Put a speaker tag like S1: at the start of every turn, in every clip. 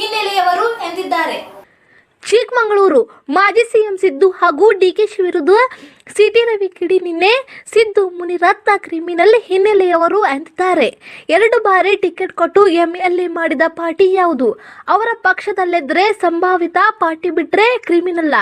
S1: ಹಿನ್ನೆಲೆಯವರು ಎಂದಿದ್ದಾರೆ.
S2: ಚಿಕ್ಕಮಗಳೂರು ಮಾಜಿ ಸಿಎಂ ಸಿದ್ದು ಹಾಗೂ ಡಿಕೆಶಿ ವಿರುದ್ಧ ಸಿಟಿ ರವಿ ಕಿಡಿ ನಿನ್ನೆ ಸಿದ್ದು ಮುನಿರತ್ನ ಕ್ರಿಮಿನಲ್ ಹಿನ್ನೆಲೆಯವರು ಅಂತಿದ್ದಾರೆ ಎರಡು ಬಾರಿ ಟಿಕೆಟ್ ಕೊಟ್ಟು ಎಂಎಲ್ಎ ಮಾಡಿದ ಪಾರ್ಟಿ ಯಾವುದು? ಅವರ ಪಕ್ಷದಲ್ಲಿದ್ದರೆ ಸಂಭಾವಿತ ಪಾರ್ಟಿ ಬಿಟ್ರೆ ಕ್ರಿಮಿನಲ್ಲ.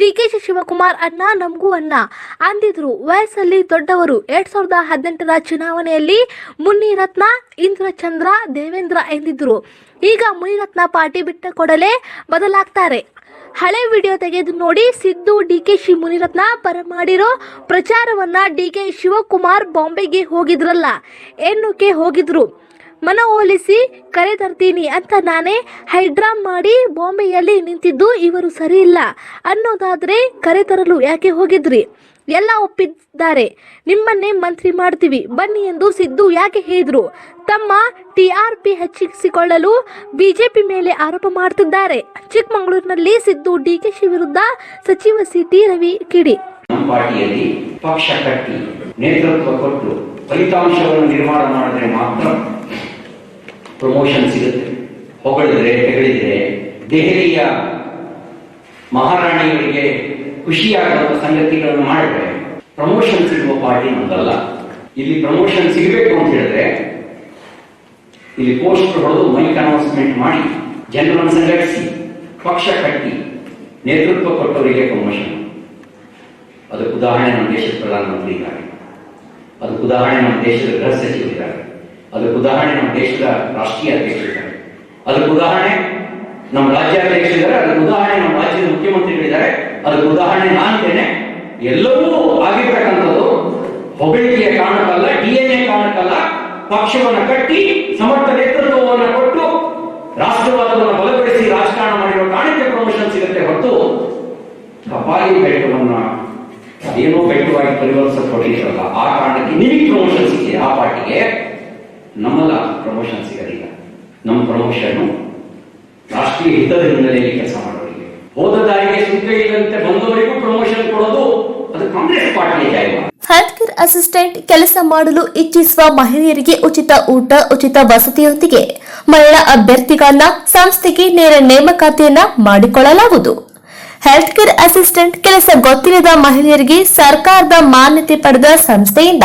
S2: ಶಿ ಶಿವಕುಮಾರ್ ಅಣ್ಣ, ನಮಗೂ ಅಣ್ಣ. ಅಂದಿದ್ರು, ವಯಸ್ಸಲ್ಲಿ ದೊಡ್ಡವರು. ಎರಡ್ ಸಾವಿರದ ಹದಿನೆಂಟರ ಚುನಾವಣೆಯಲ್ಲಿ ಮುನಿರತ್ನ, ಇಂದ್ರಚಂದ್ರ, ದೇವೇಂದ್ರ ಎಂದಿದ್ರು. ಈಗ ಮುನಿರತ್ನ ಪಾರ್ಟಿ ಬಿಟ್ಟ ಕೊಡಲೇ ಬದಲಾಗ್ತಾರೆ. ಹಳೆ ವಿಡಿಯೋ ತೆಗೆದು ನೋಡಿ Siddu D K she Munirathna ಪರ ಮಾಡಿರೋ ಪ್ರಚಾರವನ್ನ ಡಿಕೆ ಶಿವಕುಮಾರ್ ಬಾಂಬೆಗೆ ಹೋಗಿದ್ರಲ್ಲ. ಎನ್ನುಕ್ಕೆ ಹೋಗಿದ್ರು? ಮನವೊಲಿಸಿ ಕರೆ ತರ್ತೀನಿ ಅಂತ ನಾನೇ ಹೈಡ್ರಾಮ್ ಮಾಡಿ ಬಾಂಬೆಯಲ್ಲಿ ನಿಂತಿದ್ದು ಇವರು ಸರಿ ಇಲ್ಲ ಅನ್ನೋದಾದ್ರೆ ಕರೆ ತರಲು ಯಾಕೆ ಹೋಗಿದ್ರಿ? ಎಲ್ಲ ಒಪ್ಪಿದ್ದಾರೆ. ನಿಮ್ಮನ್ನೇ ಮಂತ್ರಿ ಮಾಡ್ತೀವಿ. ಬನ್ನಿ ಎಂದು ಸಿದ್ದು ಯಾಕೆ ಹೇಳಿದ್ರು. ತಮ್ಮ ಟಿಆರ್ಪಿ ಹೆಚ್ಚಿಸಿಕೊಳ್ಳಲು ಬಿಜೆಪಿ ಮೇಲೆ ಆರೋಪ ಮಾಡ್ತಿದ್ದಾರೆ ಚಿಕ್ಕಮಗಳೂರಿನಲ್ಲಿ ಸಿದ್ದು ಡಿಕೆಶಿ ವಿರುದ್ಧ ಸಚಿವ ಸಿಟಿ ರವಿ ಕಿಡಿ.
S3: ಪಾರ್ಟಿಯಲ್ಲಿ ಪಕ್ಷ ಕಟ್ಟಿ ನೇತೃತ್ವ ಕೊಟ್ಟು ಫಲಿತಾಂಶವನ್ನು ನಿರ್ಮಾಣ ಮಾಡಿದ್ರೆ ಮಾತ್ರ ಪ್ರಮೋಷನ್ ಸಿಗುತ್ತೆ. ಹೊಗಳಿದ್ರೆ ತೆಗಳಿದ್ರೆ ದೆಹಲಿಯ ಮಹಾರಾಣಿಯವರಿಗೆ ಖುಷಿಯಾಗುವಂತ ಸಂಗತಿಗಳನ್ನು ಮಾಡಿದ್ರೆ ಪ್ರಮೋಷನ್ ಸಿಗುವ ಪಾರ್ಟಿ ನಮ್ದಲ್ಲ. ಇಲ್ಲಿ ಪ್ರಮೋಷನ್ ಸಿಗಬೇಕು ಅಂತ ಹೇಳಿದ್ರೆ ಇಲ್ಲಿ ಪೋಸ್ಟ್ ಹೊಡೆದು ಮೈಕ್ ಅನೌನ್ಸ್ಮೆಂಟ್ ಮಾಡಿ, ಜನರನ್ನು ಸಂಘಟಿಸಿ, ಪಕ್ಷ ಕಟ್ಟಿ, ನೇತೃತ್ವ ಕೊಟ್ಟವರಿಗೆ ಪ್ರಮೋಷನ್ ಅದಕ್ಕೆ ಉದಾಹರಣೆ ನಮ್ಮ ದೇಶದ ಪ್ರಧಾನಮಂತ್ರಿ ಇದ್ದಾರೆ. ಅದಕ್ಕೆ ಉದಾಹರಣೆ ನಮ್ಮ ದೇಶದ ಗೃಹ ಸಚಿವರಿದ್ದಾರೆ ಅದಕ್ಕೆ ಉದಾಹರಣೆ ನಮ್ಮ ದೇಶದ ರಾಷ್ಟ್ರೀಯ ಅಧ್ಯಕ್ಷರಿದ್ದಾರೆ ಅದಕ್ಕೆ ಉದಾಹರಣೆ ನಮ್ಮ ರಾಜ್ಯಾಧ್ಯಕ್ಷರ ಉದಾಹರಣೆ ನಮ್ಮ ರಾಜ್ಯದ ಮುಖ್ಯಮಂತ್ರಿಗಳಿದ್ದಾರೆ ಅದಕ್ಕೆ ಉದಾಹರಣೆ ನಾನಿದ್ದೇನೆ ಎಲ್ಲವೂ ಆಗಿರ್ತಕ್ಕಂಥದ್ದು ಹೊಗಳಿಕೆಯ ಕಾರಣಕ್ಕಲ್ಲ ಎ ಕಾರಣಕ್ಕಲ್ಲ. ಪಕ್ಷವನ್ನು ಕಟ್ಟಿ ಸಮರ್ಥ ನೇತೃತ್ವವನ್ನು ಕೊಟ್ಟು ರಾಷ್ಟ್ರವಾದವನ್ನು ಬಲಪಡಿಸಿ ರಾಜಕಾರಣ ಮಾಡಿರುವ ಕಾರಣಕ್ಕೆ ಪ್ರಮೋಷನ್ ಸಿಗುತ್ತೆ ಹೊರತು ಕಪಾಲಿ ಬೆಟ್ಟವನ್ನ ಏನೋ ಬೆಟ್ಟವಾಗಿ ಪರಿವರ್ತಿಸಲ್ಪಟ್ಟಿರಲ್ಲ ಆ ಕಾರಣಕ್ಕೆ ನಿಮಗೆ ಪ್ರಮೋಷನ್ ಸಿಕ್ಕಿದೆ, ಆ ಪಾರ್ಟಿಗೆ ನಮ್ಮಲ್ಲ ಪ್ರಮೋಷನ್ ಸಿಗಲಿಲ್ಲ. ನಮ್ಮ ಪ್ರಮೋಷನ್ ರಾಷ್ಟ್ರೀಯ ಹಿತದ ಹಿನ್ನೆಲೆಯಲ್ಲಿ ಕೆಲಸ
S4: ಹೆಲ್ತ್ ಕೇರ್ ಅಸಿಸ್ಟೆಂಟ್ ಕೆಲಸ ಮಾಡಲು ಇಚ್ಛಿಸುವ ಮಹಿಳೆಯರಿಗೆ ಉಚಿತ ಊಟ, ಉಚಿತ ವಸತಿಯೊಂದಿಗೆ ಮಹಿಳಾ ಅಭ್ಯರ್ಥಿಗಳನ್ನ ಸಂಸ್ಥೆಗೆ ನೇರ ನೇಮಕಾತಿಯನ್ನ ಮಾಡಿಕೊಳ್ಳಲಾಗುವುದು. ಹೆಲ್ತ್ ಕೇರ್ ಅಸಿಸ್ಟೆಂಟ್ ಕೆಲಸ ಗೊತ್ತಿಲ್ಲದ ಮಹಿಳೆಯರಿಗೆ ಸರ್ಕಾರದ ಮಾನ್ಯತೆ ಪಡೆದ ಸಂಸ್ಥೆಯಿಂದ